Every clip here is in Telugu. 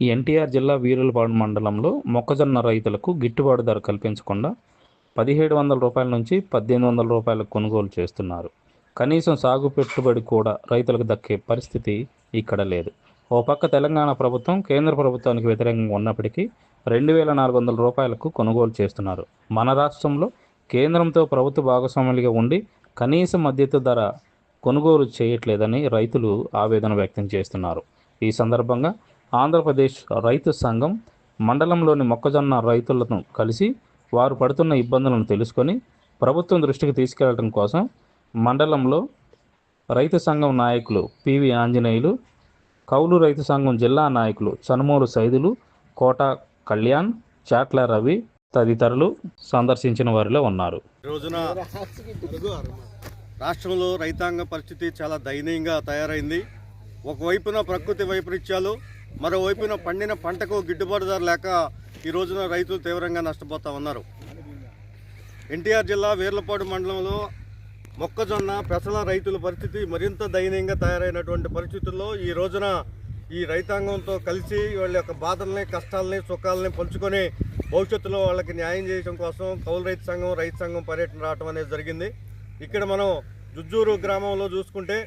ఎన్టీఆర్ జిల్లా వీరులపాడు మండలంలో మొక్కజొన్న రైతులకు గిట్టుబాటు ధర కల్పించకుండా పదిహేడు వందల రూపాయల నుంచి పద్దెనిమిది వందల రూపాయలకు కొనుగోలు చేస్తున్నారు. కనీసం సాగు పెట్టుబడి కూడా రైతులకు దక్కే పరిస్థితి ఇక్కడ లేదు. ఓ పక్క తెలంగాణ ప్రభుత్వం కేంద్ర ప్రభుత్వానికి వ్యతిరేకంగా ఉన్నప్పటికీ రెండు వేల నాలుగు వందల రూపాయలకు కొనుగోలు చేస్తున్నారు. మన రాష్ట్రంలో కేంద్రంతో ప్రభుత్వ భాగస్వాములుగా ఉండి కనీస మద్దతు ధర కొనుగోలు చేయట్లేదని రైతులు ఆవేదన వ్యక్తం చేస్తున్నారు. ఈ సందర్భంగా ఆంధ్రప్రదేశ్ రైతు సంఘం మండలంలోని మొక్కజొన్న రైతులను కలిసి వారు పడుతున్న ఇబ్బందులను తెలుసుకొని ప్రభుత్వం దృష్టికి తీసుకెళ్ళడం కోసం మండలంలో రైతు సంఘం నాయకులు పివి ఆంజనేయులు కౌలు రైతు సంఘం జిల్లా నాయకులు చనుమూరు సైదులు కోట కళ్యాణ్ చాట్ల రవి తదితరులు సందర్శించిన వారిలో ఉన్నారు. రోజున రాష్ట్రంలో రైతాంగ పరిస్థితి చాలా దయనీయంగా తయారైంది. ఒకవైపున ప్రకృతి వైపరీత్యాలు మరోవైపున పండిన పంటకు గిట్టుబాటు ధర లేక ఈ రోజున రైతులు తీవ్రంగా నష్టపోతా ఉన్నారు. ఎన్టీఆర్ జిల్లా వేర్లపాడు మండలంలో మొక్కజొన్న పెసల రైతుల పరిస్థితి మరింత దయనీయంగా తయారైనటువంటి పరిస్థితుల్లో ఈ రోజున ఈ రైతాంగంతో కలిసి వాళ్ళ యొక్క బాధల్ని కష్టాలని సుఖాలని పంచుకొని భవిష్యత్తులో వాళ్ళకి న్యాయం చేయడం కోసం కౌలు రైతు సంఘం రైతు సంఘం పర్యటన రావడం అనేది జరిగింది. ఇక్కడ మనం జుజ్జూరు గ్రామంలో చూసుకుంటే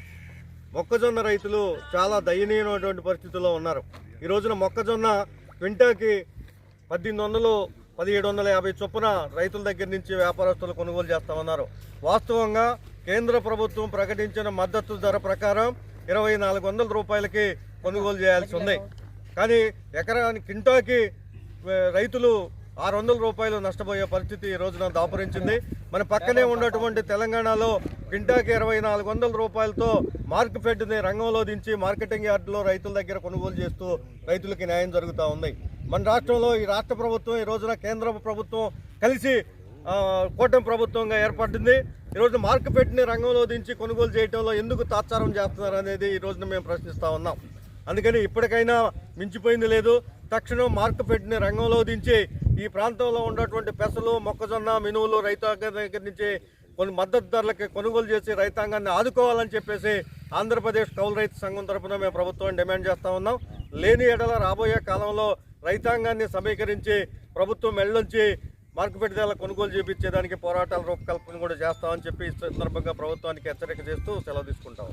మొక్కజొన్న రైతులు చాలా దయనీయమైనటువంటి పరిస్థితుల్లో ఉన్నారు. ఈ రోజున మొక్కజొన్న క్వింటాకి పద్దెనిమిది వందలు పదిహేడు వందల యాభై చొప్పున రైతుల దగ్గర నుంచి వ్యాపారస్తులు కొనుగోలు చేస్తామన్నారు వాస్తవంగా కేంద్ర ప్రభుత్వం ప్రకటించిన మద్దతు ధర ప్రకారం ఇరవై నాలుగు వందల రూపాయలకి కొనుగోలు చేయాల్సి ఉంది. కానీ ఎకరానికి క్వింటాకి రైతులు ఆరు వందల రూపాయలు నష్టపోయే పరిస్థితి ఈ రోజున దాపురించింది. మన పక్కనే ఉన్నటువంటి తెలంగాణలో క్వింటాకి ఇరవై నాలుగు వందల రూపాయలతో మార్క్ ఫెడ్ని రంగంలో దించి మార్కెటింగ్ యార్డులో రైతుల దగ్గర కొనుగోలు చేస్తూ రైతులకి న్యాయం జరుగుతూ ఉంది. మన రాష్ట్రంలో ఈ రాష్ట్ర ప్రభుత్వం ఈ రోజున కేంద్ర ప్రభుత్వం కలిసి కూటమి ప్రభుత్వంగా ఏర్పడింది. ఈరోజు మార్క్ ఫెడ్ని రంగంలో దించి కొనుగోలు చేయడంలో ఎందుకు తాత్సారం చేస్తున్నారు అనేది ఈ రోజున మేము ప్రశ్నిస్తా ఉన్నాం. అందుకని ఇప్పటికైనా మించిపోయింది లేదు. తక్షణం మార్క్ ఫెడ్ని రంగంలో దించి ఈ ప్రాంతంలో ఉన్నటువంటి పెసలు మొక్కజొన్న మినువులు రైతు దగ్గర నుంచి కొన్ని మద్దతు ధరలకి కొనుగోలు చేసి రైతాంగాన్ని ఆదుకోవాలని చెప్పేసి ఆంధ్రప్రదేశ్ కౌలు రైతు సంఘం తరపున మేము ప్రభుత్వాన్ని డిమాండ్ చేస్తూ ఉన్నాం. లేని ఎడల రాబోయే కాలంలో రైతాంగాన్ని సమీకరించి ప్రభుత్వం మెళ్ళొంచి మార్కెట్ ధరల కొనుగోలు చేపించేదానికి పోరాటాల రూపకల్పన కూడా చేస్తామని చెప్పి ఈ సందర్భంగా ప్రభుత్వానికి హెచ్చరిక చేస్తూ సెలవు తీసుకుంటాం.